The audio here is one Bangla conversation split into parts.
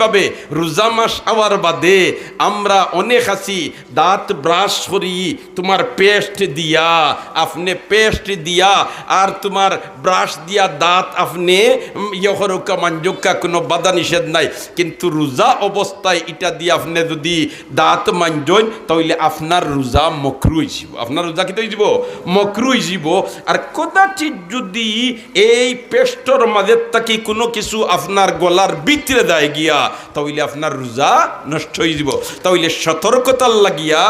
এইভাবে রোজা মাস আওয়ার বাদে আমরা অনেক আছি, দাঁত ব্রাশ করি, তোমার পেস্ট দিয়া, আপনি পেস্ট দিয়া, আর তোমার ব্রাশ দিয়া দাঁত আপনি ইহরকা মাঞ্জুকা কোনো বাধা নিষেধ নাই। কিন্তু রোজা অবস্থায় এটা দিয়ে আপনি যদি দাঁত মাঞ্জন তাহলে আপনার রোজা মকরুই যাব আপনার রোজা কি যাব মকরুই যাব আর কদাচিৎ যদি এই পেস্টর মাঝে থাকি কোনো কিছু আপনার গলার ভিতরে দেয় গিয়া তাহলে আপনার রোজা নষ্ট হয়ে যাব। তাহলে সতর্কতার লাগিয়া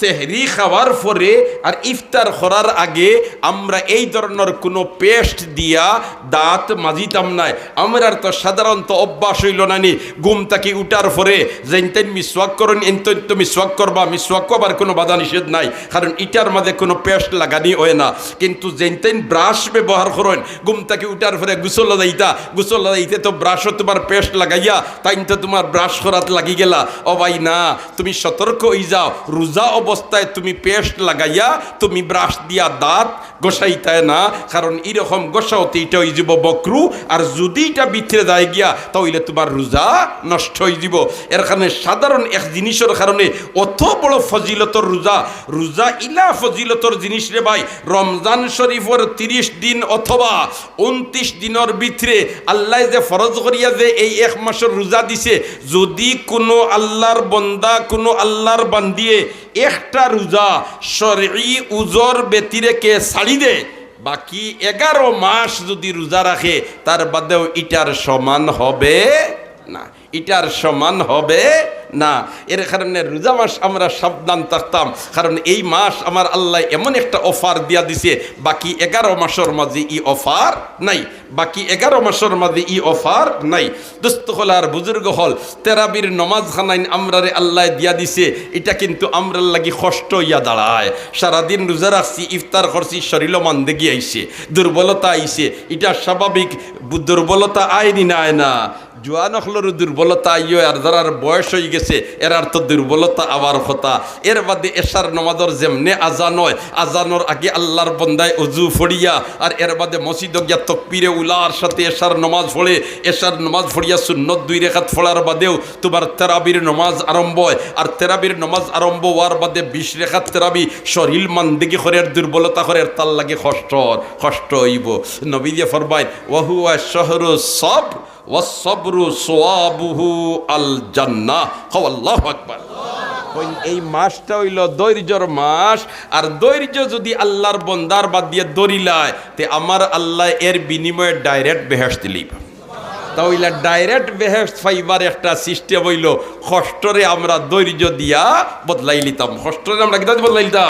সেহরি খাওয়ার পরে আর ইফতার করার আগে আমরা এই ধরনের কোনো পেস্ট দিয়া দাঁত মাজিতাম নাই। আমরা তো সাধারণত অভ্যাস হইল না নি। ঘুম থাকি উঠার পরে যেনতেন মিসওয়াক করেন, এনতেন তো মিসওয়াক করবা, মিসওয়াক করবার কোনো বাধা নিষেধ নাই, কারণ ইটার মাঝে কোনো পেস্ট লাগানি হয় না। কিন্তু যেনতেন ব্রাশ ব্যবহার করেন, ঘুম থাকি উঠার পরে গুসল দাইতা গুসল দাইতে তো ব্রাশও তোমার পেস্ট লাগাইয়া তাই তো তোমার ব্রাশ করাত লাগি গেলা। ও ভাই না, তুমি সতর্ক হয়ে যাও, রোজা অবস্থায় তুমি পেস্ট লাগাইয়া তুমি ব্রাশ দিয়া দাঁত গোসাইতায় না, কারণ এরকম গোসাওতে এটা হয়ে যাব বকরু, আর যদি এটা ভিতরে যায় গিয়া, তাহলে তোমার রোজা নষ্ট হয়ে যাব। এর কারণে সাধারণ এক জিনিসের কারণে অত বড় ফজিলতর রোজা রোজা ইলা ফজিলতর জিনিস রে ভাই, রমজান শরীফের তিরিশ দিন অথবা উনত্রিশ দিনের ভিতরে আল্লাহ যে ফরজ করিয়া যে এই এক মাসের রোজা দিছে, যদি কোনো আল্লাহর বন্দা, কোনো আল্লাহর বান্দিয়ে একটা রোজা শরী উজর ব্যতিরেকে ছাড়ি দে, বাকি এগারো মাস যদি রোজা রাখে, তার বাদেও ইটার সমান হবে না। ইটার সমান হবে না, এর কারণে রোজা মাস আমরা সাবধান থাকতাম। কারণ এই মাস আমার আল্লাহ এমন একটা অফার দিয়া দিছে, বাকি এগারো মাসের মাঝে ই অফার নাই, বাকি এগারো মাসের মাঝে ই অফার নাই। দোস্ত হল আর বুজুর্গ হল, তেরাবির নমাজ খানাইন আমরারে আল্লাহ দিয়া দিছে, এটা কিন্তু আমরার লাগি কষ্ট ইয়া দাঁড়ায়। সারাদিন রোজা রাখছি, ইফতার করছি শরীর মান্দে গিয়ে আইছে, দুর্বলতা আইছে, এটা স্বাভাবিক, দুর্বলতা আয়নি না আয় না। জোয়ান হলর দুর্বলতা আইয়, আর যারার বয়স হয়ে গেছে, এরার তো দুর্বলতা আবার কথা এর বাদে এশার নমাজর যেমনে আজান হয়, আজানোর আগে আল্লাহর বন্দায় অজু ফড়িয়া, আর এর বাদে মসজিদ গিয়া তকপিরে উলার সাথে এশার নমাজ পড়ে। এশার নমাজ ফড়িয়া সুন্নত দুই রেখাত ফোড়ার বাদেও তোমার তেরাবির নমাজ আরম্ভ হয়। আর তেরাবির নমাজ আরম্ভ হওয়ার বাদে বিশ রেখাত তেরাবি শরীর মান্দিগি হরের দুর্বলতা হরের তার লাগে কষ্ট কষ্ট হইব। নবী দিয়ে ফরমাইন ওয়াহু শহর সব ওয়াসবরু সোয়াবুহু আল জান্নাহ হও আল্লাহু এই মাসটা হইল ধৈর্যর মাস, আর ধৈর্য যদি আল্লাহর বন্দার বাদ দিয়ে দরিলায় তে আমার আল্লাহ এর বিনিময়ে ডাইরেক্ট বেহেস দিলেই তাহলে ডাইরেক্ট বেহেস ফাইবার একটা সিস্টেম হইল কষ্টরে আমরা ধৈর্য দিয়া বদলাই লিতাম কষ্টরে আমরা কিতা বদলাই লিতাম